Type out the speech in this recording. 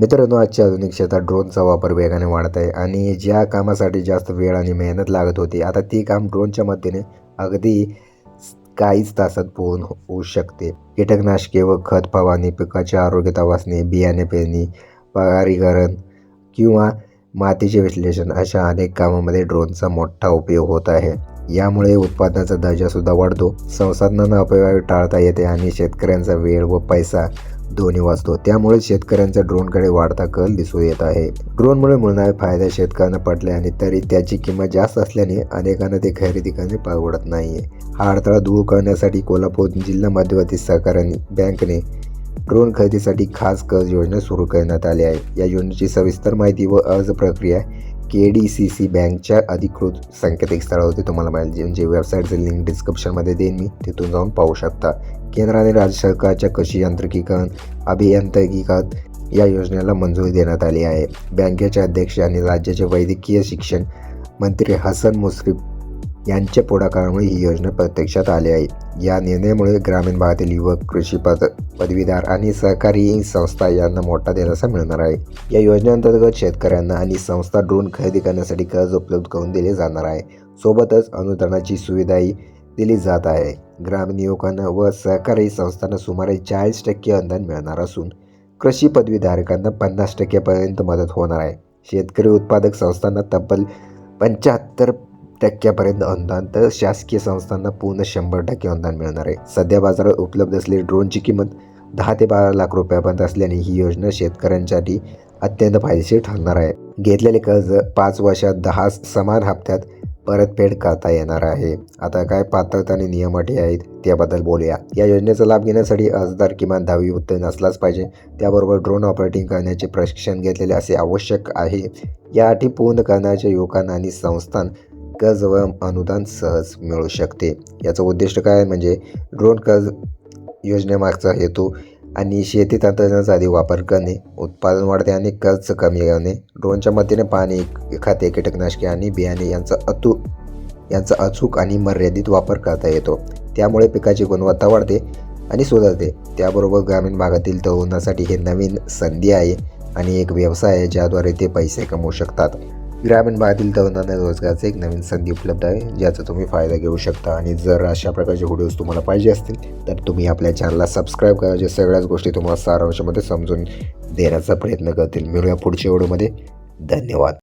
मित्रांनो आजच्या आधुनिक क्षेत्रात ड्रोनचा वापर वेगाने वाढत आहे आणि ज्या कामासाठी जास्त वेळ आणि मेहनत लागत होती आता ती काम ड्रोनच्या मदतीने अगदी काहीच तासात पूर्ण होऊ शकते. कीटकनाशके व खत फवारणी पिकाचे आरोग्य तपासणी बियाणे पेरणी पगारीकरण किंवा मातीचे विश्लेषण अशा अनेक कामामध्ये ड्रोनचा मोठा उपयोग होत आहे. यामुळे उत्पादनाचा दर्जासुद्धा वाढतो. संसाधनांना अपव्यय टाळता येते आणि शेतकऱ्यांचा वेळ व पैसा दोन्ही वाचतो. त्यामुळे शेतकऱ्यांचा ड्रोनकडे वाढता कल दिसून येत आहे. ड्रोनमुळे मिळणारे फायदे शेतकऱ्यांना पटले आणि तरी त्याची किंमत जास्त असल्याने अनेकांना ते खरेदी करणे परवडत नाही हा अडथळा दूर करण्यासाठी कोल्हापूर जिल्हा मध्यवर्ती सहकारी बँकेने ड्रोन खरेदीसाठी खास कर्ज योजना सुरू करण्यात आली आहे. या योजनेची सविस्तर माहिती व अर्ज प्रक्रिया के डी सी सी बँकच्या अधिकृत संकेतस्थळावरती तुम्हाला मिळेल. म्हणजे वेबसाईटचे लिंक डिस्क्रिप्शनमध्ये देईन मी. तिथून जाऊन पाहू शकता. केंद्र आणि राज्य सरकारच्या कृषी यांत्रिकीकरण अभियांत्रिकीकरण या योजनेला मंजुरी देण्यात आली आहे. बँकेचे अध्यक्ष आणि राज्याचे वैद्यकीय शिक्षण मंत्री हसन मुश्रीफ यांच्या पुढाकारामुळे ही योजना प्रत्यक्षात आली आहे. या निर्णयामुळे ग्रामीण भागातील युवक कृषी पद पदवीदार आणि सहकारी संस्था यांना मोठा दिलासा मिळणार आहे. या योजनेअंतर्गत शेतकऱ्यांना आणि संस्था ड्रोन खरेदी करण्यासाठी कर्ज उपलब्ध करून दिले जाणार आहे. सोबतच अनुदानाची सुविधाही दिली जात आहे. ग्रामीण युवकांना व सहकारी संस्थांना सुमारे चाळीस टक्के अनुदान मिळणार असून कृषी पदवीधारकांना पन्नास टक्क्यापर्यंत मदत होणार आहे. शेतकरी उत्पादक संस्थांना तब्बल पंच्याहत्तर टक्क्यापर्यंत अनुदान तर शासकीय संस्थांना पूर्ण शंभर टक्के अनुदान मिळणार आहे. सध्या बाजारात उपलब्ध असलेली ड्रोनची किंमत दहा ते बारा लाख रुपयापर्यंत असल्याने ही योजना शेतकऱ्यांसाठी अत्यंत फायदेशीर ठरणार आहे. घेतलेले कर्ज पाच वर्षात दहा समान हप्त्यात परतफेड करता येणार आहे. आता काय पात्रता आणि नियम अटी आहेत त्याबद्दल बोलूया. या योजनेचा लाभ घेण्यासाठी अर्जदार किमान दहावी उत्तीर्ण असलाच पाहिजे. त्याबरोबर ड्रोन ऑपरेटिंग करण्याचे प्रशिक्षण घेतलेले असे आवश्यक आहे. या अटी पूर्ण करण्याच्या युवकांना आणि संस्थान कर्ज व अनुदान सहज मिळू शकते. याचं उद्दिष्ट काय? आहे म्हणजे ड्रोन कर्ज योजनेमागचा हेतू आणि शेती तंत्रज्ञानाचा आधी वापर करणे उत्पादन वाढते आणि खर्च कमी करणे. ड्रोनच्या मदतीने पाणी खाते कीटकनाशके आणि बियाणे यांचा अतू यांचा अचूक आणि मर्यादित वापर करता येतो. त्यामुळे पिकाची गुणवत्ता वाढते आणि सुधारते. त्याबरोबर ग्रामीण भागातील तरुणांसाठी हे नवीन संधी आहे आणि एक व्यवसाय आहे ज्याद्वारे ते पैसे कमवू शकतात. ग्रामीण भागातील तरुणांना रोजगाराची एक नवीन संधी उपलब्ध आहे ज्याचा तुम्ही फायदा घेऊ शकता. आणि जर अशा प्रकारचे व्हिडिओज तुम्हाला पाहिजे असतील तर तुम्ही आपल्या चॅनलला सबस्क्राईब करा जे सगळ्याच गोष्टी तुम्हाला सारांशामध्ये समजून देण्याचा प्रयत्न करतील. मिळूया पुढच्या व्हिडिओमध्ये. धन्यवाद.